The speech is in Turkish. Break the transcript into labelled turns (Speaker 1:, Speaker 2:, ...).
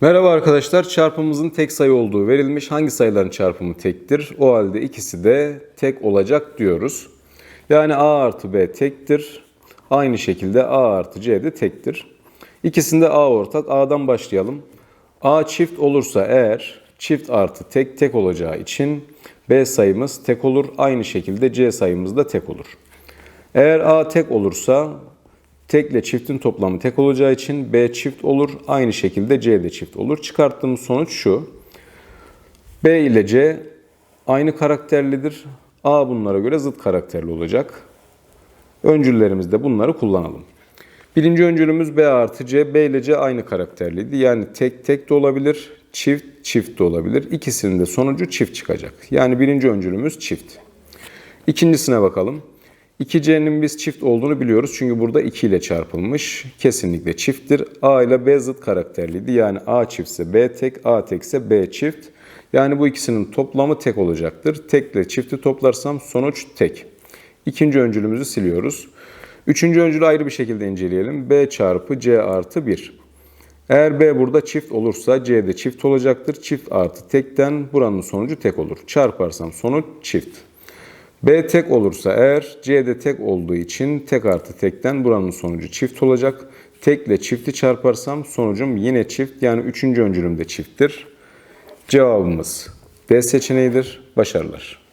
Speaker 1: Merhaba arkadaşlar. Çarpımımızın tek sayı olduğu verilmiş. Hangi sayıların çarpımı tektir? O halde ikisi de tek olacak diyoruz. Yani A artı B tektir. Aynı şekilde A artı C de tektir. İkisinde A ortak. A'dan başlayalım. A çift olursa eğer çift artı tek tek olacağı için B sayımız tek olur. Aynı şekilde C sayımız da tek olur. Eğer A tek olursa tekle çiftin toplamı tek olacağı için B çift olur. Aynı şekilde C de çift olur. Çıkarttığımız sonuç şu. B ile C aynı karakterlidir. A bunlara göre zıt karakterli olacak. Öncüllerimizde bunları kullanalım. Birinci öncülümüz B artı C. B ile C aynı karakterliydi. Yani tek tek de olabilir, çift çift de olabilir. İkisinin de sonucu çift çıkacak. Yani birinci öncülümüz çift. İkincisine bakalım. 2C'nin biz çift olduğunu biliyoruz. Çünkü burada 2 ile çarpılmış. Kesinlikle çifttir. A ile B zıt karakterliydi. Yani A çiftse B tek, A tekse B çift. Yani bu ikisinin toplamı tek olacaktır. Tek ile çifti toplarsam sonuç tek. İkinci öncülümüzü siliyoruz. Üçüncü öncülü ayrı bir şekilde inceleyelim. B çarpı C artı 1. Eğer B burada çift olursa C de çift olacaktır. Çift artı tekten buranın sonucu tek olur. Çarparsam sonuç çift. B tek olursa eğer C de tek olduğu için tek artı tekten buranın sonucu çift olacak. Tekle çifti çarparsam sonucum yine çift yani üçüncü öncülüm de çifttir. Cevabımız B seçeneğidir. Başarılar.